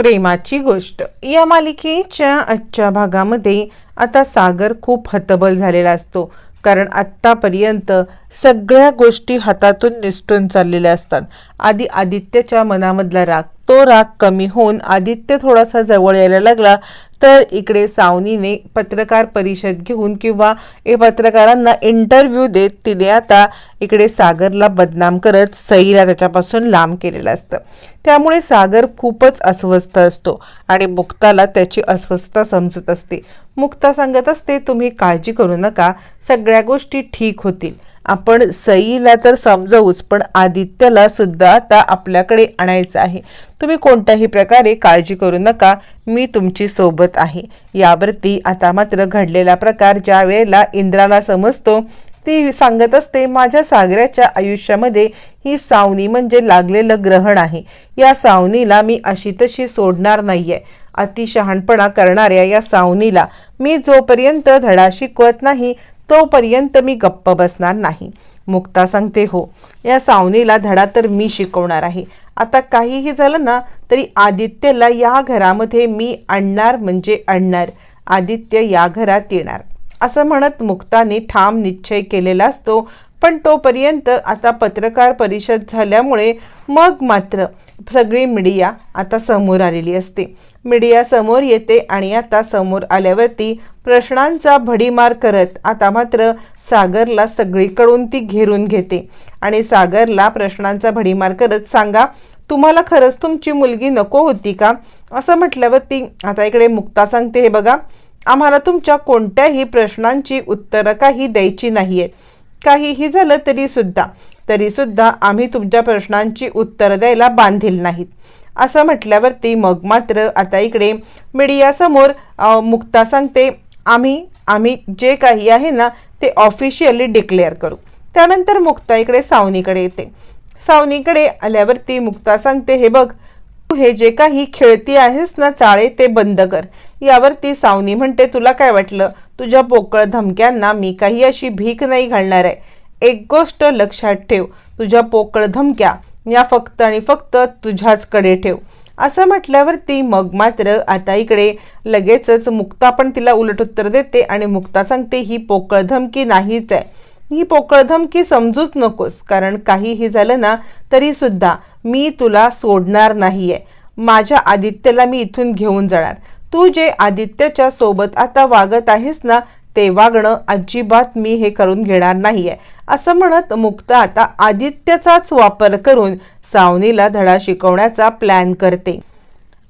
प्रेमाची गोष्ट. या मालिकेच्या आजच्या भागामध्ये आता सागर खूप हतबल झालेला असतो. कारण आत्तापर्यंत सगळ्या गोष्टी हातातून निसटून चाललेल्या असतात. आधी आदित्यच्या मनामधला राग तो राग कमी होऊन आदित्य थोडासा जवळ यायला लागला तर इकडे सावनीने पत्रकार परिषद घेऊन किंवा हे पत्रकारांना इंटरव्ह्यू देत तिने आता इकडे सागरला बदनाम करत सईला त्याच्यापासून लांब केलेलं असतं. त्यामुळे सागर खूपच अस्वस्थ असतो आणि मुक्ताला त्याची अस्वस्थता समजत असते. मुक्ता सांगत असते तुम्ही काळजी करू नका. सगळ्या सगळ्या गोष्टी ठीक होतील. आपण सईला तर समजवूच पण आदित्यला सुद्धा आता आपल्याकडे आणायचं आहे. तुम्ही कोणत्याही प्रकारे काळजी करू नका मी तुमची सोबत आहे. यावरती आता मात्र घडलेला प्रकार ज्या वेळेला इंद्राला समजतो ती सांगत असते माझ्या सागराच्या आयुष्यामध्ये ही सावनी म्हणजे लागलेलं ग्रहण आहे. या सावनीला मी अशी तशी सोडणार नाही आहे अतिशहाणपणा करणाऱ्या या सावनीला मी जोपर्यंत धडा शिकवत नाही तोपर्यंत मी गप्प बसणार नाही. मुक्ता सांगते हो या सावनीला धडा तर मी शिकवणार आहे. आता काहीही झालं ना तरी आदित्यला या घरामध्ये मी आणणार म्हणजे आणणार. आदित्य या घरात येणार. असं म्हणत मुक्ताने ठाम निश्चय केलेला असतो. पण तोपर्यंत आता पत्रकार परिषद झाल्यामुळे मग मात्र सगळी मीडिया आता समोर आलेली असते. मीडिया समोर येते आणि आता समोर आल्यावरती प्रश्नांचा भडीमार करत आता मात्र सागरला सगळीकडून ती घेरून घेते. आणि सागरला प्रश्नांचा भडीमार करत सांगा तुम्हाला खरंच तुमची मुलगी नको होती का? असं म्हटल्यावरती आता इकडे मुक्ता सांगते हे बघा आम्हाला तुमच्या कोणत्याही प्रश्नांची उत्तरं काही द्यायची नाही आहेत काहीही झालं तरी सुद्धा आम्ही तुमच्या प्रश्नांची उत्तरं द्यायला बांधील नाहीत. असं म्हटल्यावरती मग मात्र आता इकडे मीडियासमोर मुक्ता सांगते आम्ही आम्ही जे काही आहे ना ते ऑफिशियली डिक्लेअर करू. त्यानंतर मुक्ता इकडे सावनीकडे येते. सावनीकडे आल्यावरती मुक्ता सांगते हे बघ तू हे जे काही खेळती आहेस ना चाळे ते बंद कर. यावरती सावनी म्हणते तुला काय वाटलं? तुझ्या पोकळ धमक्यांना मी काही अशी भीक नाही घालणार आहे. एक गोष्ट लक्षात ठेव तुझ्या पोकळ धमक्या या फक्त आणि फक्त तुझ्याचकडे ठेव. असं म्हटल्यावरती मग मात्र आता इकडे लगेचच मुक्ता पण तिला उलट उत्तर देते आणि मुक्ता सांगते ही पोकळ धमकी नाहीच आहे. ही पोकळ धमकी समजूच नकोस कारण काहीही झालं ना तरीसुद्धा मी तुला सोडणार नाही आहे माझ्या आदित्यला मी इथून घेऊन जाणार. तू जे आदित्यच्या सोबत आता वागत आहेस ना ते वागणं अजिबात मी हे करून घेणार नाहीये. असं म्हणत मुक्ता आता आदित्यचाच वापर करून सावनीला धडा शिकवण्याचा प्लॅन करते.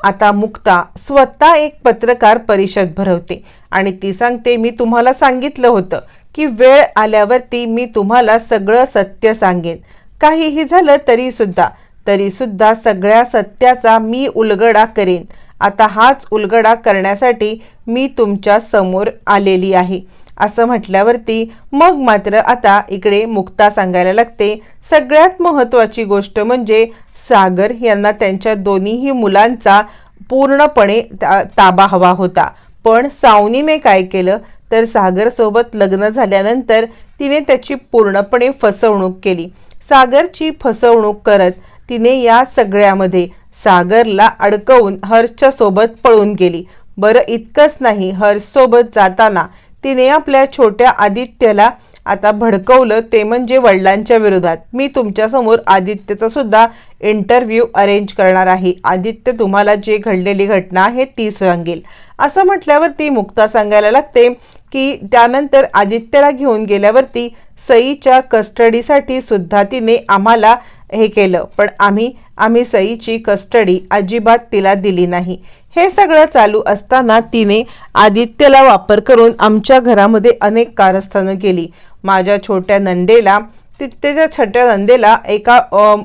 आता मुक्ता स्वतः एक पत्रकार परिषद भरवते आणि ती सांगते मी तुम्हाला सांगितलं होतं की वेळ आल्यावरती मी तुम्हाला सगळं सत्य सांगेन. काहीही झालं तरीसुद्धा तरीसुद्धा सगळ्या सत्याचा मी उलगडा करेन. आता हाच उलगडा करण्यासाठी मी तुमच्यासमोर आलेली आहे. असं म्हटल्यावरती मग मात्र आता इकडे मुक्ता सांगायला लागते. सगळ्यात महत्त्वाची गोष्ट म्हणजे सागर यांना त्यांच्या दोन्हीही मुलांचा पूर्णपणे ता- ताबा हवा होता. पण सावनीने काय केलं? तर सागरसोबत लग्न झाल्यानंतर तिने त्याची पूर्णपणे फसवणूक केली. सागरची फसवणूक करत तिने या सगळ्यामध्ये सागरला अडकवून हर्षच्या सोबत पळून गेली. बरं इतकंच नाही हर्षसोबत जाताना तिने आपल्या छोट्या आदित्यला आता भडकवलं ते म्हणजे वडिलांच्या विरोधात. मी तुमच्यासमोर आदित्यचा सुद्धा इंटरव्ह्यू अरेंज करणार आहे. आदित्य तुम्हाला जे घडलेली घटना आहे ती सांगेल. असं म्हटल्यावरती मुक्ता सांगायला लागते की त्यानंतर आदित्यला घेऊन गेल्यावरती सईच्या कस्टडीसाठी सुद्धा तिने आम्हाला हे केलं. पण आम्ही आम्ही सईची कस्टडी अजिबात तिला दिली नाही. हे सगळं चालू असताना तिने आदित्यला वापर करून आमच्या घरामध्ये अनेक कारस्थानं केली. माझ्या छोट्या नंदेला तिथेच्या छोट्या नंदेला एका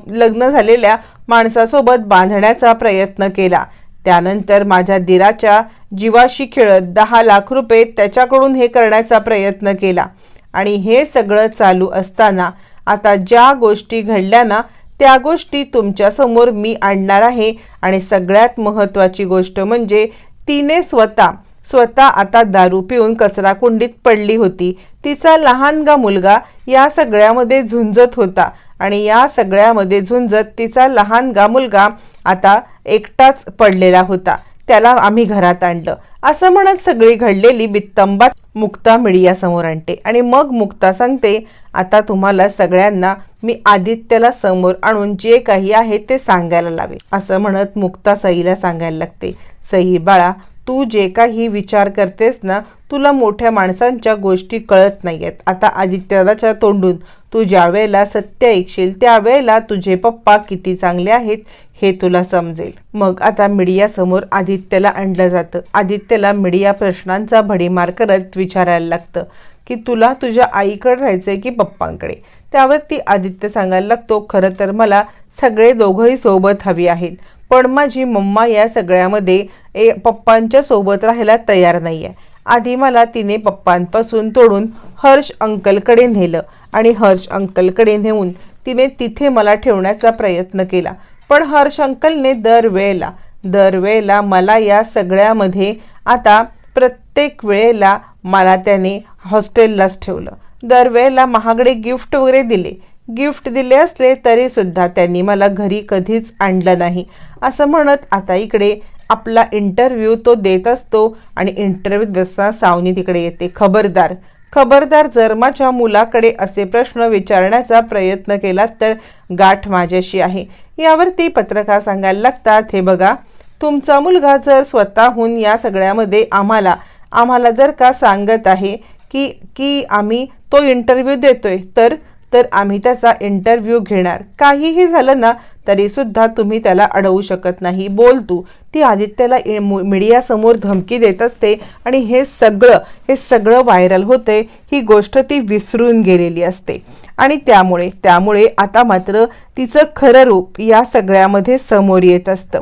लग्न झालेल्या माणसासोबत बांधण्याचा प्रयत्न केला. त्यानंतर माझ्या दिराच्या जीवाशी खेळत दहा लाख रुपये त्याच्याकडून हे करण्याचा प्रयत्न केला. आणि हे सगळं चालू असताना आता ज्या गोष्टी घडल्या ना त्या गोष्टी तुमच्यासमोर मी आणणार आहे. आणि सगळ्यात महत्त्वाची गोष्ट म्हणजे तिने स्वतः स्वतः आता दारू पिऊन कचरा कुंडीत पडली होती. तिचा लहानगा मुलगा या सगळ्यामध्ये झुंजत होता. आणि या सगळ्यामध्ये झुंजत तिचा लहानगा मुलगा आता एकटाच पडलेला होता. त्याला आम्ही घरात आणलं. असं म्हणत सगळी घडलेली बित्तंबा मुक्ता मीडिया समोर आणते. आणि मग मुक्ता सांगते आता तुम्हाला सगळ्यांना मी आदित्यला समोर आणून जे काही आहे ते सांगायला लावे असं म्हणत मुक्ता सईला सांगायला लागते. सई बाळा तू जे काही विचार करतेस ना तुला मोठ्या माणसांच्या गोष्टी कळत नाही आहेत आता आदित्यदाच्या तोंडून तू ज्या वेळेला सत्य ऐकशील त्यावेळेला तुझे पप्पा किती चांगले आहेत हे तुला समजेल. मग आता मीडियासमोर आदित्यला आणलं जातं. आदित्यला मीडिया प्रश्नांचा भडीमार करत विचारायला लागतं की तुला तुझ्या आईकडे राहायचंय की पप्पांकडे? त्यावर ती आदित्य सांगायला लागतो खरं तर मला सगळे दोघंही सोबत हवी आहेत. पण माझी मम्मा या सगळ्यामध्ये ए पप्पांच्या सोबत राहायला तयार नाही आहे आधी मला तिने पप्पांपासून तोडून हर्ष अंकलकडे नेलं आणि हर्ष अंकलकडे नेऊन तिने तिथे मला ठेवण्याचा प्रयत्न केला. पण हर्ष अंकलने दरवेळेला दरवेळेला मला या सगळ्यामध्ये आता प्रत्येक वेळेला मला त्याने हॉस्टेललाच ठेवलं. दरवेळेला महागडे गिफ्ट वगैरे दिले. गिफ्ट दिले असले तरी सुद्धा त्यांनी मला घरी कधीच आणलं नाही. असं म्हणत आता इकडे आपला इंटरव्ह्यू तो देत असतो आणि इंटरव्ह्यू देताना सावनी तिकडे येते. खबरदार. खबरदार जर माझ्या मुलाकडे असे प्रश्न विचारण्याचा प्रयत्न केला तर गाठ माझ्याशी आहे. यावरती पत्रकार सांगायला लागतात हे बघा तुमचा मुलगा जर स्वतःहून या सगळ्यामध्ये आम्हाला आम्हाला जर का सांगत आहे की की आम्ही तो इंटरव्ह्यू देतोय तर तर आम्ही त्याचा इंटरव्ह्यू घेणार. काहीही झालं ना तरीसुद्धा तुम्ही त्याला अडवू शकत नाही. बोल तू. ती आदित्यला मीडियासमोर धमकी देत असते आणि हे सगळं हे सगळं व्हायरल होते ही गोष्ट ती विसरून गेलेली असते. आणि त्यामुळे त्यामुळे आता मात्र तिचं खरं रूप या सगळ्यामध्ये समोर येत असतं.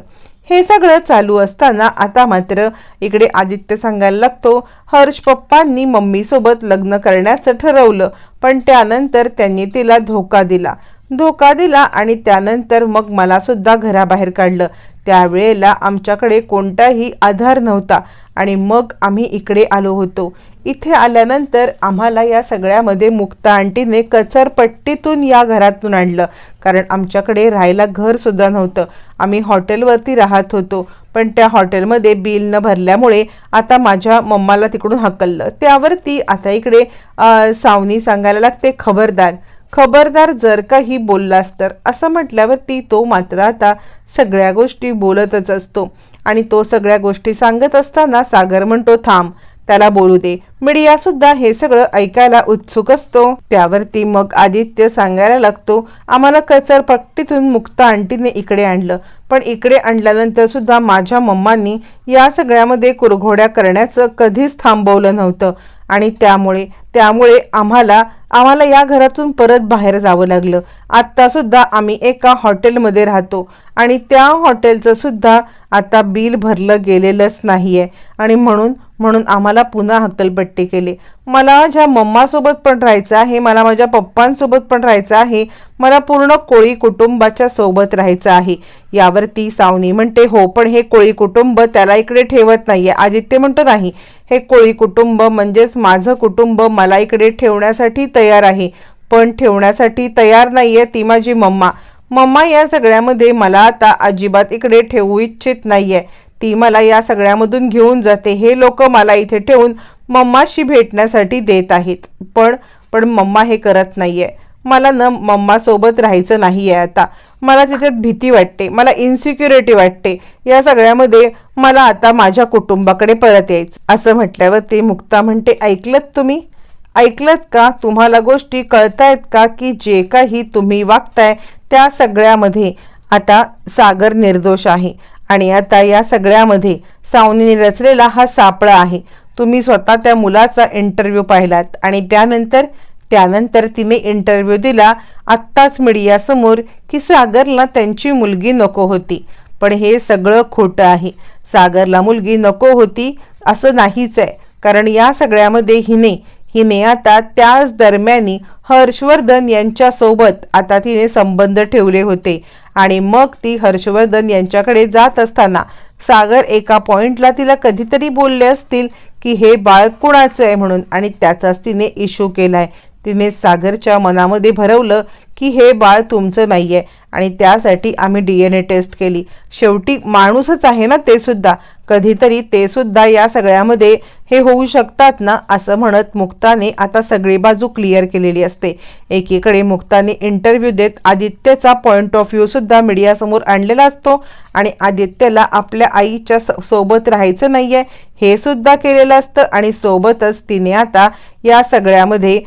हे सगळं चालू असताना आता मात्र इकडे आदित्य सांगायला लागतो हर्ष पप्पांनी मम्मीसोबत लग्न करण्याचं ठरवलं पण त्यानंतर त्यांनी तिला धोका दिला. धोका दिला आणि त्यानंतर मग मला सुद्धा घराबाहेर काढलं. त्यावेळेला आमच्याकडे कोणताही आधार नव्हता आणि मग आम्ही इकडे आलो होतो. इथे आल्यानंतर आम्हाला या सगळ्यामध्ये मुक्ता आंटीने कचरपट्टीतून या घरातून आणलं. कारण आमच्याकडे राहायला घरसुद्धा नव्हतं. आम्ही हॉटेलवरती राहत होतो. पण त्या हॉटेलमध्ये बिल न भरल्यामुळे आता माझ्या मम्माला तिकडून हकललं. त्यावरती आता इकडे सावनी सांगायला लागते खबरदार. खबरदार जर काही बोललास तर. असं म्हटल्यावरती तो मात्र आता सगळ्या गोष्टी बोलतच असतो. आणि तो सगळ्या गोष्टी सांगत असताना सागर म्हणतो थांब त्याला बोलू दे. मीडिया सुद्धा हे सगळं ऐकायला उत्सुक असतो. त्यावरती मग आदित्य सांगायला लागतो आम्हाला कचर पट्टीतून मुक्त आंटीने इकडे आणलं. पण इकडे आणल्यानंतर सुद्धा माझ्या मम्मांनी या सगळ्यामध्ये कुरघोड्या करण्याचं कधीच थांबवलं नव्हतं. आणि त्यामुळे त्यामुळे आम्हाला आम्हाला या घरातून परत बाहेर जावं लागलं. आत्तासुद्धा आम्ही एका हॉटेलमध्ये राहतो आणि त्या हॉटेलचं सुद्धा आता बिल भरलं गेलेलंच नाही आहे आणि म्हणून म्हणून आम्हाला पुन्हा हक्कलपट्टी केली. मला माझ्या मम्मासोबत पण राहायचं आहे मला माझ्या पप्पांसोबत पण राहायचं आहे मला पूर्ण कोळी कुटुंबाच्या सोबत राहायचं आहे. यावरती सावनी म्हणते हो पण हे कोळी कुटुंब त्याला इकडे ठेवत नाही आहे आदित्य म्हणतो नाही हे कोळी कुटुंब म्हणजेच माझं कुटुंब मला इकडे ठेवण्यासाठी तयार आहे. पण ठेवण्यासाठी तयार नाही आहे ती माझी मम्मा. मम्मा या सगळ्यामध्ये मला आता अजिबात इकडे ठेवू इच्छित नाहीये. ती मला या सगळ्यामधून घेऊन जाते. हे लोक मला इथे ठेवून मम्माशी भेटण्यासाठी देत आहेत. पण पण मम्मा हे करत नाहीये. मला न मम्मासोबत राहायचं नाही आहे आता. मला त्याच्यात भीती वाटते. मला इन्सिक्युरिटी वाटते. या सगळ्यामध्ये मला आता माझ्या कुटुंबाकडे परत यायचं. असं म्हटल्यावर ते मुक्ता म्हणते ऐकलत तुम्ही? ऐकलत का? तुम्हाला गोष्टी कळतायत का की जे काही तुम्ही वागताय त्या सगळ्यामध्ये आता सागर निर्दोष आहे. आणि आता या सगळ्यामध्ये सावनीने रचलेला हा सापळा आहे. तुम्ही स्वतः त्या मुलाचा इंटरव्ह्यू पाहिलात आणि त्यानंतर त्यानंतर तिने इंटरव्ह्यू दिला आत्ताच मीडियासमोर की सागरला त्यांची मुलगी नको होती. पण हे सगळं खोटं आहे. सागरला मुलगी नको होती असं नाहीच आहे. कारण या सगळ्यामध्ये हिने हिने आता त्याच दरम्यानी हर्षवर्धन यांच्यासोबत आता तिने संबंध ठेवले होते. आणि मग ती हर्षवर्धन यांच्याकडे जात असताना सागर एका पॉइंटला तिला कधीतरी बोलले असतील की हे बाळ कुणाचं आहे? म्हणून. आणि त्याचाच तिने इश्यू केलाय. तिने सागरच्या मनामध्ये भरवलं की हे बाळ तुमचं नाही आहे आणि त्यासाठी आम्ही डी एन ए टेस्ट केली. शेवटी माणूसच आहे ना ते सुद्धा. कधीतरी ते सुद्धा या सगळ्यामध्ये हे होऊ शकतात ना असं म्हणत मुक्ताने आता सगळी बाजू क्लिअर केलेली असते. एकीकडे मुक्ताने इंटरव्ह्यू देत आदित्यचा पॉईंट ऑफ व्ह्यू सुद्धा मीडियासमोर आणलेला असतो आणि आदित्यला आपल्या आईच्या स- सोबत राहायचं नाहीये हे सुद्धा केलेलं असतं आणि सोबतच तिने आता या सगळ्यामध्ये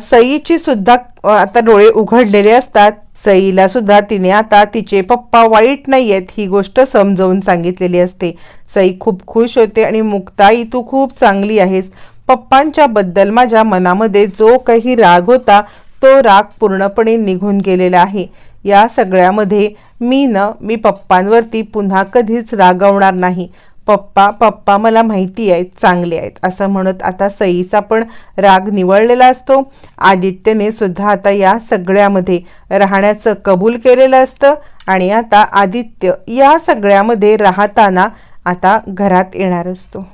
सईची सुद्धा आता डोळे उघडलेले असतात. सईला सुद्धा तिने आता तिचे पप्पा वाईट नाही आहेत ही गोष्ट समजावून सांगितलेली असते. सई खूप खुश होते आणि मुक्ताई तू खूप चांगली आहेस. पप्पांच्या बद्दल माझ्या मनामध्ये जो काही राग होता तो राग पूर्णपणे निघून गेलेला आहे. या सगळ्यामध्ये मी न मी पप्पांवरती पुन्हा कधीच रागवणार नाही. पप्पा पप्पा मला माहिती आहेत चांगले आहेत. असं म्हणत आता सईचा पण राग निवळलेला असतो. आदित्यने सुद्धा आता या सगळ्यामध्ये राहण्याचं कबूल केलेलं असतं आणि आता आदित्य या सगळ्यामध्ये राहताना आता घरात येणार असतो.